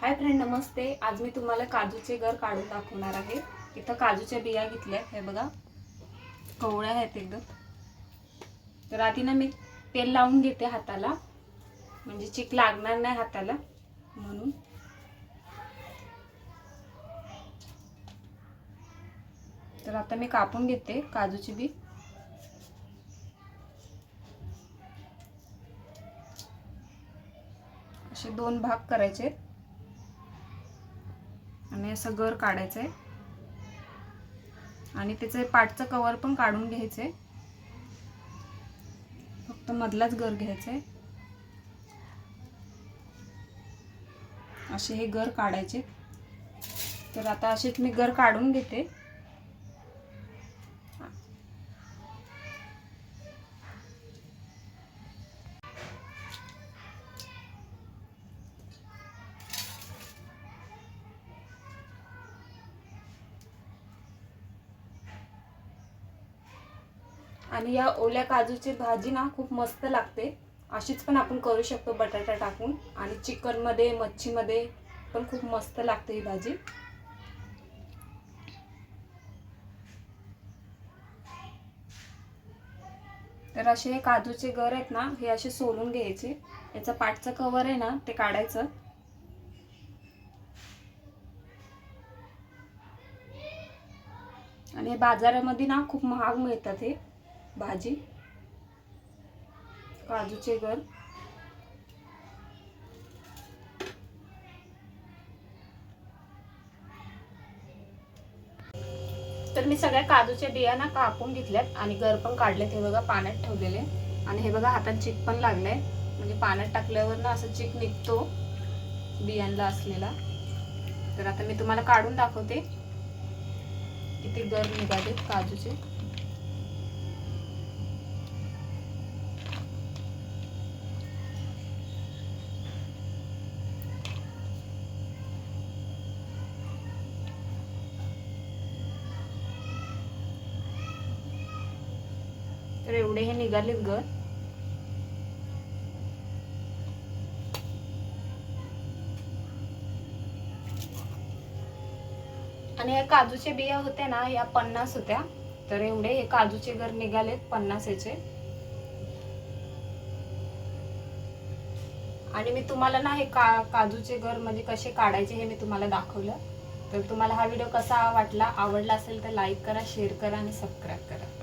Hi friend नमस्ते. आज मी तुम्हाला काजूचे घर काढून दाखवणार आहे. इथं काजूच्या बिया घेतल्या हे बघा. कवळ्या आहेत एकदम. तर आधी ना मी तेल लावून घेते हाताला. म्हणजे चिक लागणार नाही हाताला. म्हणून. तर आता मी कापून घेते काजूची बी. असे दोन भाग करायचे आणि असं गर काढायचं आहे आणि त्याचं पाठचं कवर पण काढून घ्यायचंय. फक्त मधलाच गर घ्यायचंय. असे हे गर काढायचे. तर आता असेच मी गर काढून घेते. आणि या ओल्या काजूची भाजी ना खूप मस्त लागते. अशीच पण आपण करू शकतो बटाटा टाकून. आणि चिकनमध्ये मच्छीमध्ये पण खूप मस्त लागते ही भाजी. तर असे हे काजूचे गर आहेत ना हे असे सोलून घ्यायचे. याचं पाठचं कवर आहे ना ते काढायचं. आणि हे बाजारामध्ये ना खूप महाग मिळतात हे. भाजी काजूचे गर तर मी सगळ्या काजूच्या बिया ना कापून घेतल्यात आणि गर पण काढलेत. हे बघा पाण्यात ठेवलेले. आणि हे बघा हातात चिक पण लागलंय. म्हणजे पाण्यात टाकल्यावर ना असं चिक निघतो बियांना असलेला. तर आता मी तुम्हाला काढून दाखवते. किती गर निघालेत काजूचे. तर एवढे हे निघालेत गर आणि या काजूचे बिया होत्या ना या पन्नास होत्या. तर एवढे हे काजूचे घर निघालेत पन्नास याचे. आणि मी तुम्हाला ना हे का काजूचे घर म्हणजे कसे काढायचे हे मी तुम्हाला दाखवलं. तर तुम्हाला हा व्हिडिओ कसा वाटला आवडला असेल तर लाईक करा शेअर करा आणि सबस्क्राईब करा.